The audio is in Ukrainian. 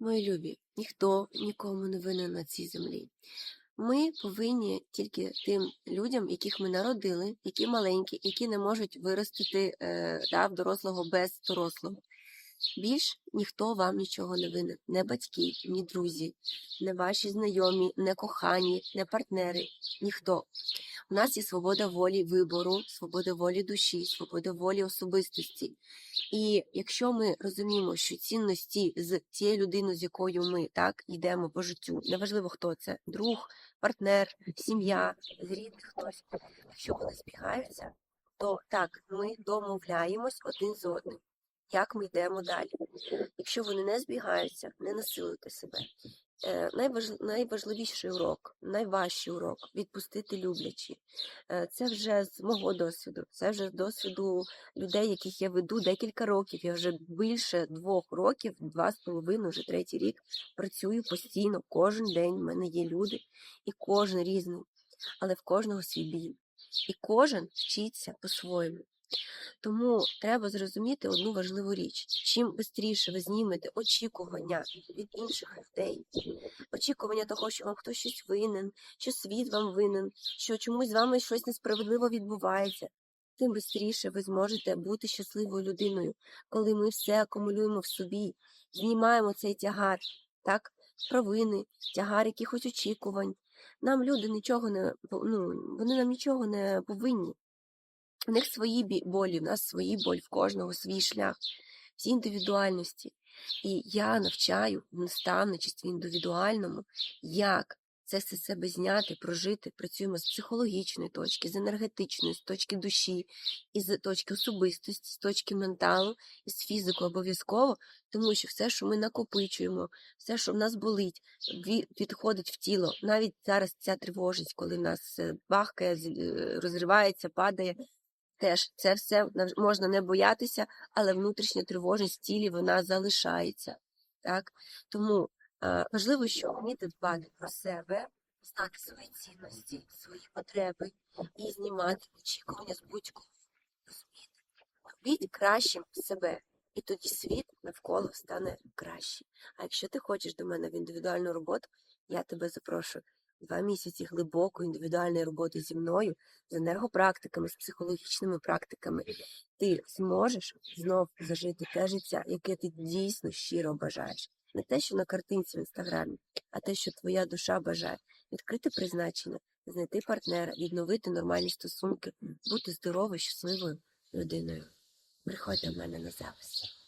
Мої любі, ніхто нікому не винен на цій землі. Ми повинні тільки тим людям, яких ми народили, які маленькі, які не можуть виростити е, да, в дорослого без дорослого. Більш ніхто вам нічого не винен. Не батьки, ні друзі, не ваші знайомі, не кохані, не партнери. Ніхто. У нас є свобода волі вибору, свобода волі душі, свобода волі особистості. І якщо ми розуміємо, що цінності з тією людиною, з якою ми так йдемо по життю, неважливо хто це, друг, партнер, сім'я, з рідних хтось, якщо вони збігаються, то так, ми домовляємось один з одним. Як ми йдемо далі? Якщо вони не збігаються, не насилуйте себе. Е, найваж... Найважливіший урок, найважчий урок відпустити люблячі. Е, Це вже з мого досвіду, це вже з досвіду людей, яких я веду декілька років. Я вже більше двох років, два з половиною, вже третій рік працюю постійно. Кожен день в мене є люди, і кожен різний, але в кожного свій біль. І кожен вчиться по-своєму. Тому треба зрозуміти одну важливу річ: чим швидше ви знімете очікування від інших людей, очікування того, що вам хтось щось винен, що світ вам винен, що чомусь з вами щось несправедливо відбувається, тим швидше ви зможете бути щасливою людиною, коли ми все акумулюємо в собі, знімаємо цей тягар, так, провини, тягар якихось очікувань. Нам люди нічого не ну, вони нам нічого не повинні. У них свої болі, в нас свої болі, в кожного свій шлях, всі індивідуальності. І я навчаю наставничестві індивідуальному, як це все себе зняти, прожити. Працюємо з психологічної точки, з енергетичної, з точки душі, і з точки особистості, з точки менталу, і з фізику обов'язково, тому що все, що ми накопичуємо, все, що в нас болить, відходить в тіло. Навіть зараз ця тривожність, коли нас е, бахкає, з- е, розривається, падає. Теж це все можна не боятися, але внутрішня тривожність в тілі вона залишається. Так? Тому е, важливо, що вміти дбати про себе, знати свої цінності, свої потреби і знімати очікування з будь-кого. Розумієте? Робіть кращим себе, і тоді світ навколо стане краще. А якщо ти хочеш до мене в індивідуальну роботу, я тебе запрошую. Два місяці глибокої індивідуальної роботи зі мною з енергопрактиками, з психологічними практиками, ти зможеш знов зажити те життя, яке ти дійсно щиро бажаєш. Не те, що на картинці в інстаграмі, а те, що твоя душа бажає. Відкрити призначення, знайти партнера, відновити нормальні стосунки, бути здоровою, щасливою людиною. Приходь до мене на запис.